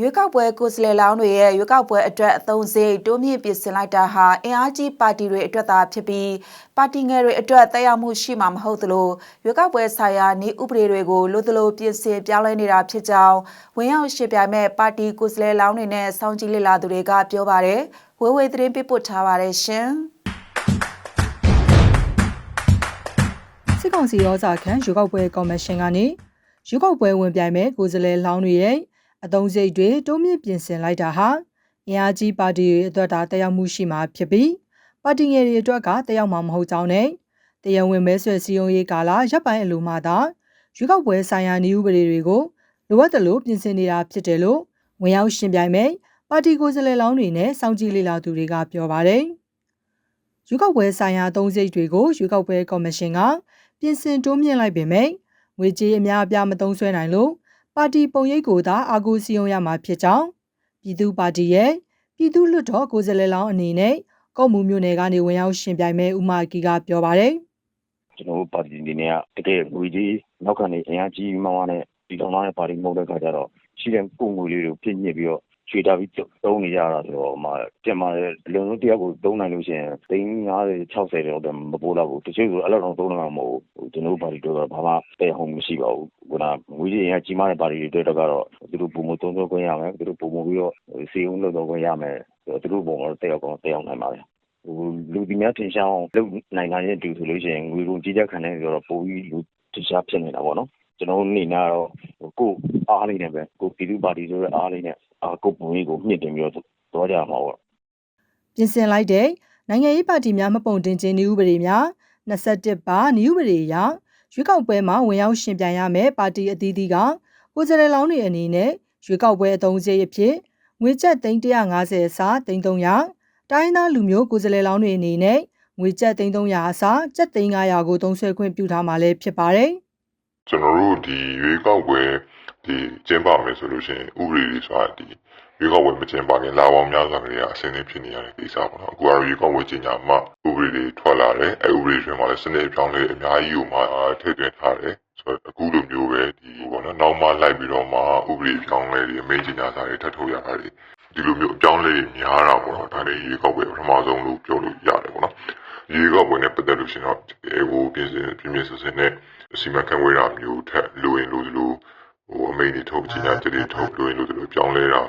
ရွေးကောက်ပွဲကိုယ်စားလှယ်လောင်းတွေရဲ့ရွေးကောက်ပွဲအတွက်အသုံးစရိတ်တိုးမြင့်ပြင်ဆင်လိုက်တာဟာအင်အားကြီးပါတီတွေအတွက်သာဖြစ်ပြီးပါတီငယ်တွေအတွက်တက်ရောက်မှုရှိမှာမဟုတ်သလိုရွေးကောက်ပွဲဆိုင်ရာနေဥပဒေတွေကိုလိုသလိုပြင်ဆင်ပြောင်းလဲနေတာဖြစ်ကြောင်းဝင်ရောက်ရှင်းပြမဲ့ပါတီကိုယ်စားလှယ်လောင်းတွေနဲ့စောင့်ကြည့်လေ့လာသူတွေကပြောပါတယ်ဝေဝေသတင်းပေးပို့ထားပါတယ်ရှင်စစ်ကောင်စီရောစာခန့်ရွေးကောက်ပွဲကော်မရှင်ကနေရွေးကောက်ပွဲဝင်ပြိုင်မဲ့ကိုယ်စားလှယ်လောင်းတွေရဲ့ အသုံးစရိတ်တွေတိုးမြင့်ပြင်ဆင်လိုက်တာဟာအင်အားကြီးပါတီတွေအတွက်ဒါတက်ရောက်မှုရှိမှာဖြစ်ပြီးပါတီငယ်တွေအတွက်ကတက်ရောက်မှာမဟုတ်ကြောင်းနဲ့တရားဝင်မဲဆွယ်စည်းရုံးရေးကာလရပ်ပိုင်းအလိုမှသာရွေးကောက်ပွဲဆိုင်ရာနေဥပဒေတွေကိုလိုအပ်တယ်လို့ပြင်ဆင်နေတာဖြစ်တယ်လို့ဝင်ရောက်ရှင်းပြိုင်မဲ့ပါတီကိုယ်စားလှယ်လောင်းတွေနဲ့စောင့်ကြည့်လေ့လာသူတွေကပြောပါတယ်ရွေးကောက်ပွဲဆိုင်ရာအသုံးစရိတ်တွေကိုရွေးကောက်ပွဲကော်မရှင်ကပြင်ဆင်တိုးမြင့်လိုက်ပေမဲ့ငွေကြေးအများအပြားမသုံးစွဲနိုင်လို့ ပါတီပုံရိပ်ကိုသာအာကိုစီယုံရမှာဖြစ်ကြောင်းပြည်သူပါတီရဲ့ပြည်သူ့လွတ်တော်ကိုယ်စားလှယ်လောင်းအနေနဲ့ကော့မှုမျိုးနယ်ကနေဝင်ရောက်ရှင်ပြိုင်မဲ့ဦးမကီကပြောပါတယ်ကျွန်တော်တို့ပါတီအနေနဲ့ကတကယ်ငွေကြီးနောက်ကနေအင်အားကြီးမှမနဲ့ဒီတောင်သားတဲ့ပါတီမဟုတ်တဲ့ခါကျတော့ရှိတဲ့ပုံငွေလေးတွေကိုပြည့်ညစ်ပြီးတော့ ချွေတာပြီးသုံးနေကြတာဆိုတော့ဟိုမှာပြန်มาအလုံးစုံတယောက်ကိုသုံးနိုင်လို့ရှိရင်သိန်း50 60တော့မပိုးတော့ဘူးတချို့ဆိုအဲ့လောက်တော့သုံးနေမှာမဟုတ်ဘူးကျွန်တော်တို့ပါတီတော့ဘာမှတဲ့ဟုံမရှိပါဘူးခုနငွေကြီးအင်အားကြီးမှတဲ့ပါတီတွေအတွက်ကတော့သူတို့ပုံမသုံးသုံးခွင့်ရမယ်သူတို့ပုံမပြီးတော့စီအောင်လုပ်တော့ခွင့်ရမယ်သူတို့ပုံတော့တက်ရောက်တော့တက်ရောက်နိုင်ပါတယ်ဟိုလူဒီများထင်ရှားအောင်လုပ်နိုင်တာရဲ့အတူဆိုလို့ရှိရင်ငွေကုန်ကြီးကြခံနေကြတော့ပိုပြီးလူထင်ရှားဖြစ်နေတာပေါ့နော်ကျွန်တော်တို့နေနာတော့ ကိုအားလေးနဲ့ပဲကိုပြည်သူပါတီဆိုတဲ့အားလေးနဲ့အာကိုပုံကြီးကိုမြင့်တင်ပြီးတော့တော့ကြမှာပေါ့ပြင်ဆင်လိုက်တဲ့နိုင်ငံရေးပါတီများမပုံတင်ခြင်းနည်းဥပဒေများ21ပါနည်းဥပဒေအရရွေးကောက်ပွဲမှာဝင်ရောက်ရှင်ပြိုင်ရမယ်ပါတီအသီးသီးကကိုယ်စားလှယ်လောင်းတွေအနေနဲ့ရွေးကောက်ပွဲအသုံးစရိတ်အဖြစ်ငွေကျပ်350အစား300တိုင်းသားလူမျိုးကိုယ်စားလှယ်လောင်းတွေအနေနဲ့ငွေကျပ်300အစားကျပ်300ကိုသုံးစွဲခွင့်ပြုထားမှာလည်းဖြစ်ပါတယ် ကျွန်တော်တို့ဒီရွေးကောက်ပွဲဒီကျင်းပမယ်ဆိုလို့ရှိရင်ဥပဒေတွေဆိုတာဒီရွေးကောက်ပွဲမကျင်းပခင်လာပေါင်းများစွာကလေးကအဆင်သင့်ဖြစ်နေရတဲ့ကိစ္စပေါ့နော်အခုကတော့ရွေးကောက်ပွဲကျင်းပမှဥပဒေတွေထွက်လာတယ်အဲဥပဒေတွေမှာလည်းစနစ်အပြောင်းလဲအများကြီးကိုမှထည့်သွင်းထားတယ်ဆိုတော့အခုလိုမျိုးပဲဒီပေါ့နော်နောက်မှလိုက်ပြီးတော့မှဥပဒေအပြောင်းလဲတွေအမိန့်ကြေညာစာတွေထပ်ထုတ်ရတာတွေဒီလိုမျိုးအပြောင်းလဲတွေများတာပေါ့နော်ဒါလည်းရွေးကောက်ပွဲပထမဆုံးလို့ပြောလို့ရတယ်ပေါ့နော် ရေကောက်ပွဲနဲ့ပတ်သက်လို့ရှိရင်တော့အဲဟိုပြင်ဆင်ပြင်ပြင်ဆင်ဆင်နဲ့အစီအမံခန့်ခွဲတာမျိုးထက်လိုရင်လိုသလိုဟိုအမိန့်တွေထုတ်ချင်တဲ့တွေထုတ်လိုရင်လိုသလိုပြောင်းလဲတာ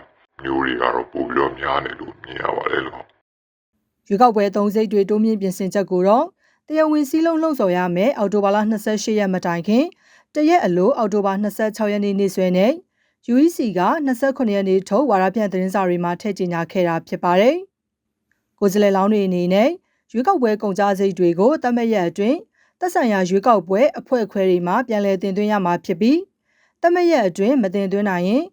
မျိုးတွေကတော့ပို့ပြီးတော့များတယ်လို့မြင်ရပါတယ်လို့ရွေးကောက်ပွဲသုံးစိတ်တွေတိုးမြင့်ပြင်ဆင်ချက်ကိုတော့တရားဝင်စည်းလုံးလှုံ့ဆော်ရမယ်အော်တိုဘာလ28ရက်မတိုင်ခင်တရက်အလိုအော်တိုဘာ26ရက်နေ့နေ့စွဲနဲ့ UEC က29ရက်နေ့ထုတ်ဝါရဖြန့်သတင်းစာတွေမှာထည့်ကြေညာခဲ့တာဖြစ်ပါတယ်။ကိုယ်စားလှယ်လောင်းတွေအနေနဲ့ ရွေးကောက်ပွဲကုန်ကြစိတ်တွေကိုတတ်မှတ်ရက်အတွင်းသက်ဆိုင်ရာရွေးကောက်ပွဲအဖွဲ့အခွဲတွေမှာပြန်လည်တင်သွင်းရမှာဖြစ်ပြီးတတ်မှတ်ရက်အတွင်းမတင်သွင်းနိုင်ရင်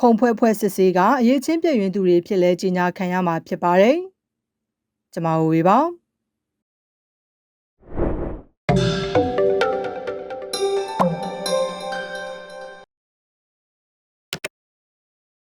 ခုံဖွဲ့ဖွဲ့စစ်ဆေးကအရေးချင်းပြည့်ရင်သူတွေဖြစ်လဲကြေညာခံရမှာဖြစ်ပါတယ်။ကျွန်မဝေပါ